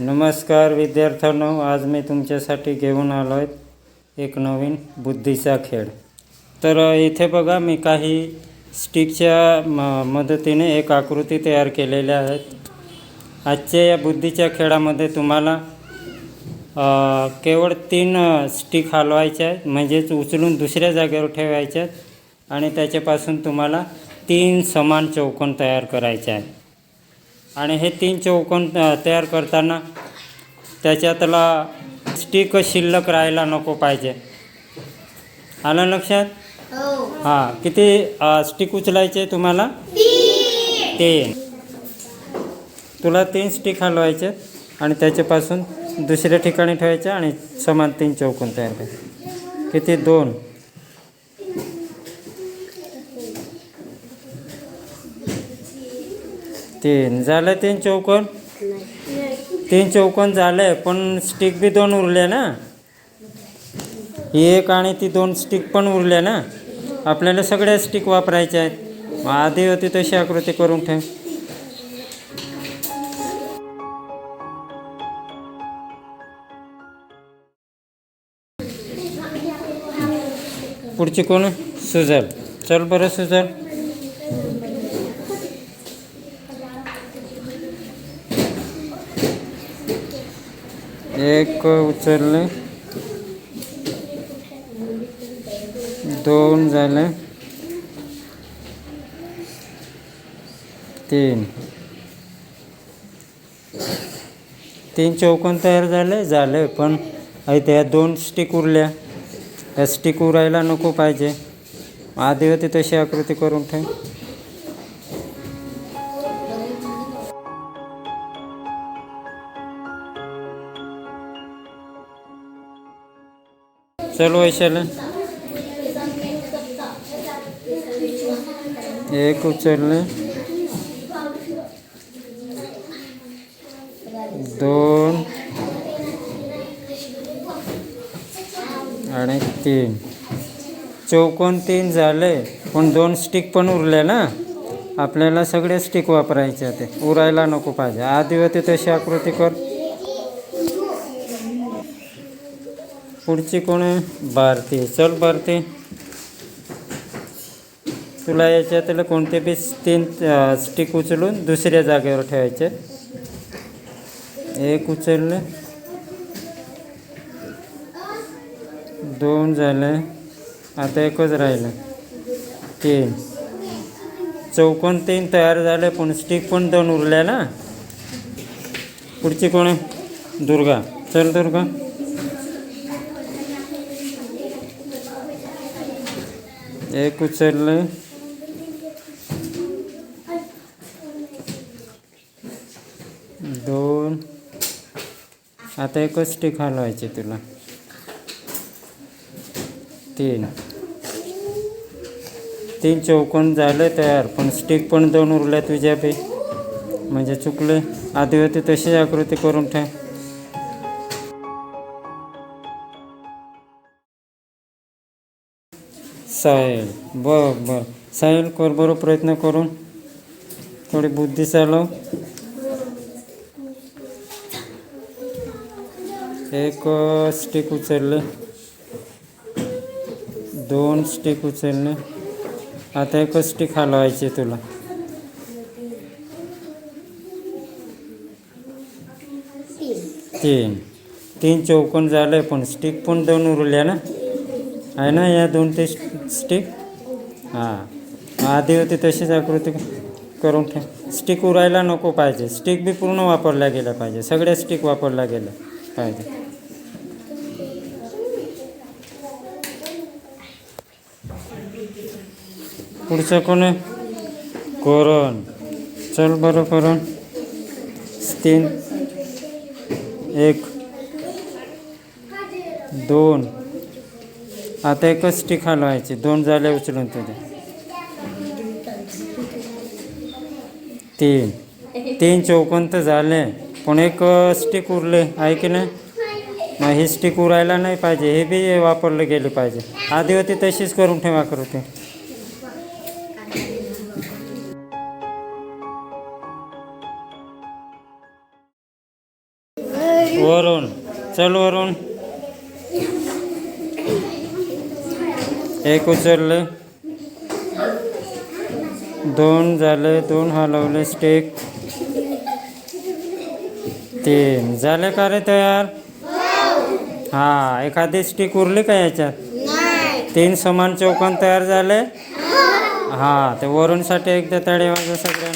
नमस्कार विद्यार्थ्यांनो आज मी तुमच्यासाठी घेऊन आलो आहे एक नवीन बुद्धीचा खेळ. तर इथे बघा मी काही स्टिकच्या म मदतीने एक आकृती तयार केलेल्या आहेत आजच्या या बुद्धीच्या खेळामध्ये तुम्हाला केवळ तीन स्टिक हलवायच्या आहेत. म्हणजेच उचलून दुसऱ्या जागेवर ठेवायच्या आहेत. आणि त्याच्यापासून तुम्हाला तीन समान चौकोन तयार करायचे आहेत. आणि हे तीन चौकोन तयार करताना त्याच्यातला स्टिक शिल्लक राहायला नको पाहिजे. आलं लक्षात? हां. किती अ, स्टिक उचलायचे तुम्हाला? तीन. तुला तीन स्टिक हलवायचे आणि त्याच्यापासून दुसऱ्या ठिकाणी ठेवायचे आणि समान तीन चौकोन तयार करायचे. किती? दोन. तीन. झालं तीन चौकोन? तीन चौकोन आहे पण स्टिक बी दोन उरले ना? ही एक आणि ती दोन स्टिक पण उरल्या ना? आपल्याला सगळ्या स्टिक वापरायच्या आहेत. आधी होती तशी आकृती करून ठेव. पुढची कोण? सुजल. चल बरं सुजल. एक उचलले. दोन झाले. तीन. तीन चौकोन तयार झाले झाले पण त्या दोन स्टिक उरल्या. त्या स्टिक उरायला नको पाहिजे. आधी होती तशी आकृती करून ठेव. चल वैशाली. एक उचलले दोन आणि तीन. चौकोन तीन झाले पण दोन स्टिक पण उरले ना? आपल्याला सगळे स्टिक वापरायचे ते उरायला नको पाहिजे. आधी होते तशी आकृती कर. पुढची कोण? आहे भारती. चल भारती. तुला याच्यातले कोणते बी तीन स्टिक उचलून दुसऱ्या जागेवर ठेवायचे. एक उचललं. दोन झाले. आता एकच राहिलं. तीन. चौकोन तीन तयार झाले पण स्टिक पण दोन उरल्या ना. पुढची कोण? आहे दुर्गा. चल दुर्गा. एक उचललं दोन. आता एकच स्टिक हलवायची तुला. तीन. तीन चौकोन झाले तयार पण स्टिक पण दोन उरल्या तुझ्या पे म्हणजे चुकले. आधी होती तशीच आकृती करून ठेव. साहेल बर बरं. साहेल कर बरं प्रयत्न करून. थोडी बुद्धी चालव. एक स्टिक उचलले. दोन स्टिक उचलले. आता एकच स्टिक हलवायची तुला. तीन. तीन चौकोन झाले पण स्टिक पण दोन उरल्या ना? आहे ना या दोन ते स्टिक. हां. आधी होती तशीच आकृती करून ठेव. स्टिक उरायला नको पाहिजे. स्टिक बी पूर्ण वापरल्या गेल्या पाहिजे. सगळ्या स्टिक वापरल्या गेल्या पाहिजे. पुढचं कोण आहे? करण. चल बरं करण. तीन. एक. दोन. आता एकच स्टिक हलवायची. दोन झाले उचलून तुझे. तीन. तीन चौकोन तर झाले. पण एक स्टिक उरले. आहे की नाही? मग ही स्टिक उरायला नाही पाहिजे. हे बी वापरलं गेले पाहिजे. आधी होती तशीच करून ठेवा करू वरून चल वरून एक उचलले दोन झाले दोन हलवले स्टिक तीन. झाले का रे तयार? हा एखादी स्टिक उरली का याच्यात? तीन समान चौकन तयार झाले? हा ते वरूनसाठी एकदा तडे वाजा सगळे.